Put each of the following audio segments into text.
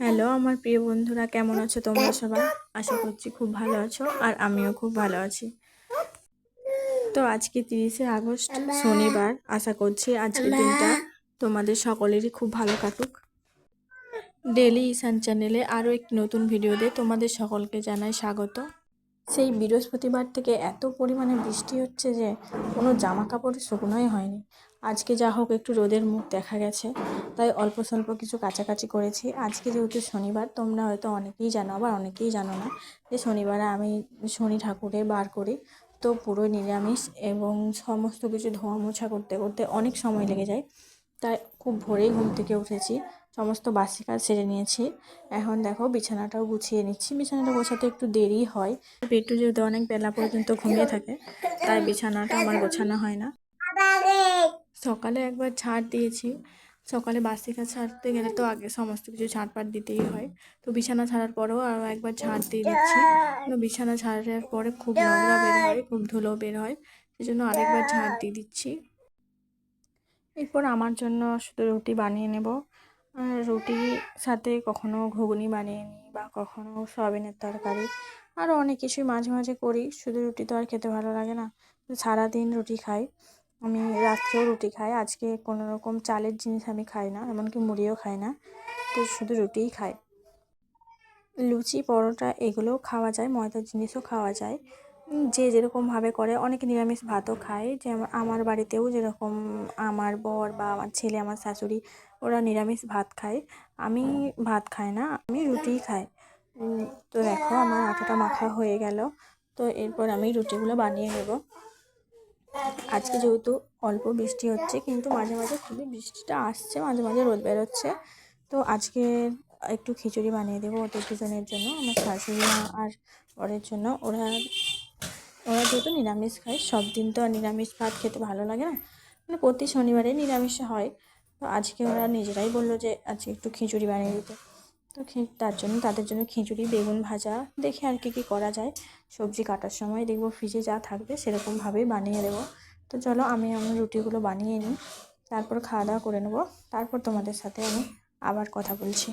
Hello, আমার প্রিয় বন্ধুরা, কেমন আছো তোমরা সবাই? আশা করছি খুব ভালো আছো আর আমিও খুব ভালো আছি। তো আজকে তিরিশে আগস্ট, শনিবার। আশা করছি আজকের দিনটা তোমাদের সকলেরই খুব ভালো কাটুক। ডেলি ইসান চ্যানেলে আরও একটি নতুন ভিডিও ভিডিওতে তোমাদের সকলকে জানাই স্বাগত। সেই বৃহস্পতিবার থেকে এত পরিমাণে বৃষ্টি হচ্ছে যে কোনো জামা কাপড় শুকনোই হয়নি। আজকে যা হোক একটু রোদের মুখ দেখা গেছে। তাই অল্প স্বল্প কিছু কাছাকাছি করেছি। আজকে যেহেতু শনিবার, তোমরা হয়তো অনেকেই জানো, আবার অনেকেই জানো না যে শনিবারে আমি শনি ঠাকুরে বার করি। তো পুরো নিরামিষ এবং সমস্ত কিছু ধোয়া মোছা করতে করতে অনেক সময় লেগে যায়। তাই খুব ভোরেই ঘুম থেকে উঠেছি। সমস্ত বাসি কাজ সেরে নিয়েছি। এখন দেখো বিছানাটাও গুছিয়ে নিচ্ছি। বিছানাটা গোছাতে একটু দেরি হয়। পেটু যেহেতু অনেক বেলা পর্যন্ত ঘুমিয়ে থাকে, তাই বিছানাটা আমার গোছানো হয় না। সকালে একবার ঝাড় দিয়েছি। সকালে বাসি কাজ ছাড়তে গেলে তো আগে সমস্ত কিছু ঝাড়পাট দিতেই হয়। তো বিছানা ছাড়ার পরেও আরও একবার ঝাড় দিয়ে দিচ্ছি। বিছানা ছাড়ার পরে খুব নোংরা বের হয়, খুব ধুলো বের হয়। সেই জন্য আরেকবার ঝাড় দিয়ে দিচ্ছি। এরপর আমার জন্য শুধু রুটি বানিয়ে নেব। রুটি সাথে কখনো ঘুগনি বানিয়ে নিই বা কখনো সয়াবিনের তরকারি। আরও অনেক কিছুই মাঝে মাঝে করি। শুধু রুটি তো আর খেতে ভালো লাগে না। সারাদিন রুটি খাই। আমি রাত্রেও রুটি খাই। আজকে কোনো রকম চালের জিনিস আমি খাই না, এমনকি মুড়িও খাই না। তো শুধু রুটিই খাই। লুচি, পরোটা এগুলোও খাওয়া যায়, ময়দার জিনিসও খাওয়া যায়। যে যেরকমভাবে করে, অনেকে নিরামিষ ভাতও খায়। যে আমার বাড়িতেও যেরকম আমার বর বা আমার ছেলে, আমার শাশুড়ি, ওরা নিরামিষ ভাত খায়। আমি ভাত খাই না, আমি রুটিই খাই। তো দেখো, আমার আটাটা মাখা হয়ে গেল। তো এরপর আমি রুটিগুলো বানিয়ে নেব। আজকে যেহেতু অল্প বৃষ্টি হচ্ছে, কিন্তু মাঝে মাঝে খুবই বৃষ্টিটা আসছে, মাঝে মাঝে রোদ বেরোচ্ছে। তো আজকে একটু খিচুড়ি বানিয়ে দেবো ওদের দুজনের জন্য, আমার শাশুড়ি আর ওরের জন্য। ওরা ওরা যেহেতু নিরামিষ খায়, সব দিন তো আর নিরামিষ ভাত খেতে ভালো লাগে না। মানে প্রতি শনিবারে নিরামিষ হয়। তো আজকে ওরা নিজেরাই বলল যে আজকে একটু খিচুড়ি বানিয়ে দিতে। তো তার জন্য তাদের জন্য খিচুড়ি, বেগুন ভাজা, দেখে আর কি কী করা যায়। সবজি কাটার সময় দেখব ফ্রিজে যা থাকবে সেরকমভাবেই বানিয়ে দেবো। তো চলো আমি আমার রুটিগুলো বানিয়ে নিই, তারপর খাওয়া দাওয়া করে নেব, তারপর তোমাদের সাথে আমি আবার কথা বলছি।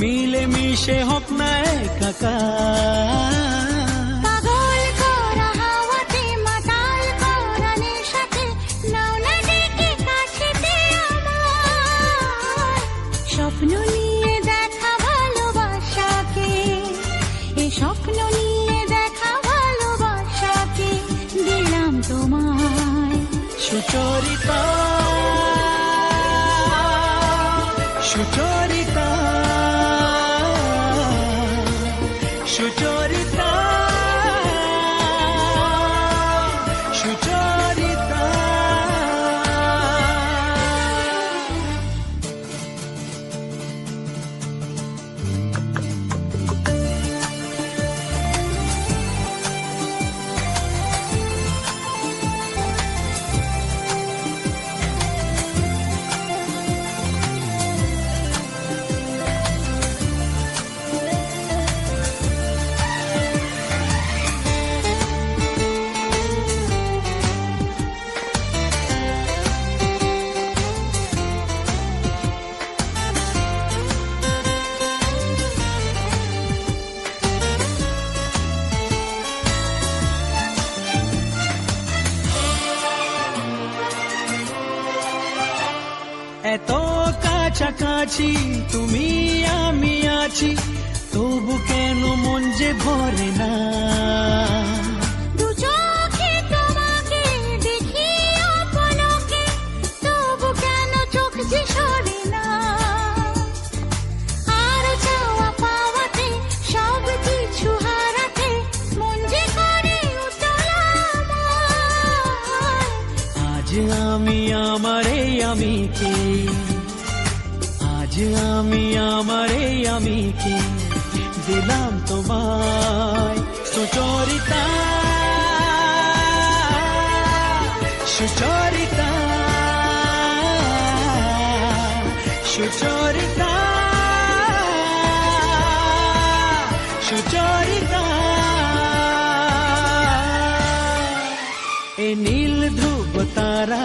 মিলে মিশে হোক না আমার। স্বপ্ন নিয়ে দেখা ভালোবাসাকে এই স্বপ্ন নিয়ে দেখা ভালোবাসাকে দিলাম তোমায়। সুচরিতা সুচরিতা কাছাকাছি তুমি আমি আছি তবু কেন মন যে ভরে না? আমি আমার এই আমি কে আজ আমি আমার এই আমি কে দিলাম তোমায় সুচরিতা? সুচরিতা সুচরিতা সুচরিতা। এ নীল ধ্রুব তারা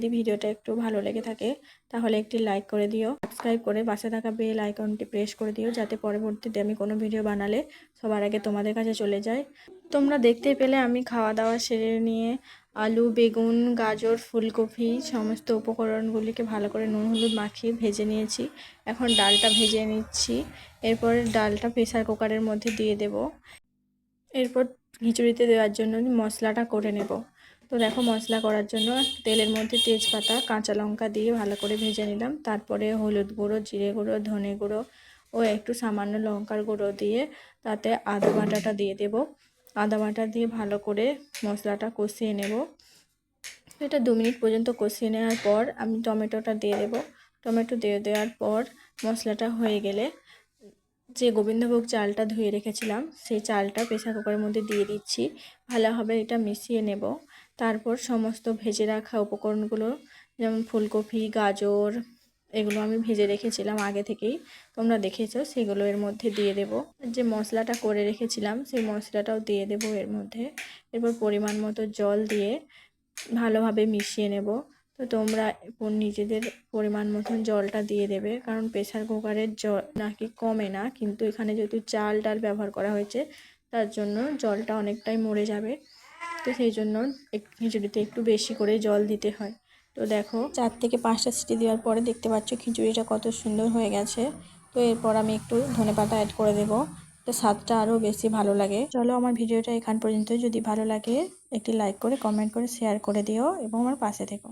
যদি ভিডিওটা একটু ভালো লেগে থাকে, তাহলে একটি লাইক করে দিও। সাবস্ক্রাইব করে পাশে থাকা বেল আইকনটি প্রেস করে দিও, যাতে পরবর্তীতে আমি কোনো ভিডিও বানালে সবার আগে তোমাদের কাছে চলে যায় তোমরা দেখতে পেলে আমি খাওয়া দাওয়া সেরে নিয়ে আলু, বেগুন, গাজর, ফুলকপি সমস্ত উপকরণগুলিকে ভালো করে নুন, হলুদ মাখিয়ে ভেজে নিয়েছি। এখন ডালটা ভেজে নিচ্ছি। এরপর ডালটা প্রেসার কুকারের মধ্যে দিয়ে দেব। এরপর খিচুড়িতে দেওয়ার জন্য মশলাটা করে নেব। তো দেখো মশলা করার জন্য তেলের মধ্যে তেজপাতা, কাঁচা লঙ্কা দিয়ে ভালো করে ভেজে নিলাম। তারপরে হলুদ গুঁড়ো, জিরে গুঁড়ো, ধনে গুঁড়ো ও একটু সামান্য লঙ্কার গুঁড়ো দিয়ে তাতে আদা বাটাটা দিয়ে দেব। আদা বাটা দিয়ে ভালো করে মশলাটা কষিয়ে নেব। এটা দু মিনিট পর্যন্ত কষিয়ে নেওয়ার পর আমি টমেটোটা দিয়ে দেব। টমেটো দিয়ে দেওয়ার পর মশলাটা হয়ে গেলে যে গোবিন্দভোগ চালটা ধুয়ে রেখেছিলাম, সেই চালটা প্রেসার কুকারের মধ্যে দিয়ে দিচ্ছি। ভালোভাবে এটা মিশিয়ে নেব। তারপর সমস্ত ভেজে রাখা উপকরণগুলো, যেমন ফুলকপি, গাজর, এগুলো আমি ভেজে রেখেছিলাম আগে থেকেই। তোমরা দেখেছ, সেগুলো এর মধ্যে দিয়ে দেব। যে মশলাটা করে রেখেছিলাম, সেই মশলাটাও দিয়ে দেব এর মধ্যে। এরপর পরিমাণ মতো জল দিয়ে ভালোভাবে মিশিয়ে নেব। তো তোমরা নিজেদের পরিমাণ মতন জলটা দিয়ে দেবে, কারণ প্রেসার কুকারের জল নাকি কমে না, কিন্তু এখানে যেহেতু চাল ডাল ব্যবহার করা হয়েছে, তার জন্য জলটা অনেকটাই মরে যাবে। তো সেই জন্য খিচুড়িতে একটু বেশি করে জল দিতে হয়। তো দেখো, চার থেকে পাঁচটা সিটি দেওয়ার পরে দেখতে পাচ্ছ খিচুড়িটা কত সুন্দর হয়ে গেছে। তো এরপর আমি একটু ধনে পাতা অ্যাড করে দেবো। তো স্বাদটা আরও বেশি ভালো লাগে। চলো আমার ভিডিওটা এখান পর্যন্ত। যদি ভালো লাগে, একটি লাইক করে কমেন্ট করে শেয়ার করে দিও এবং আমার পাশে থেকো।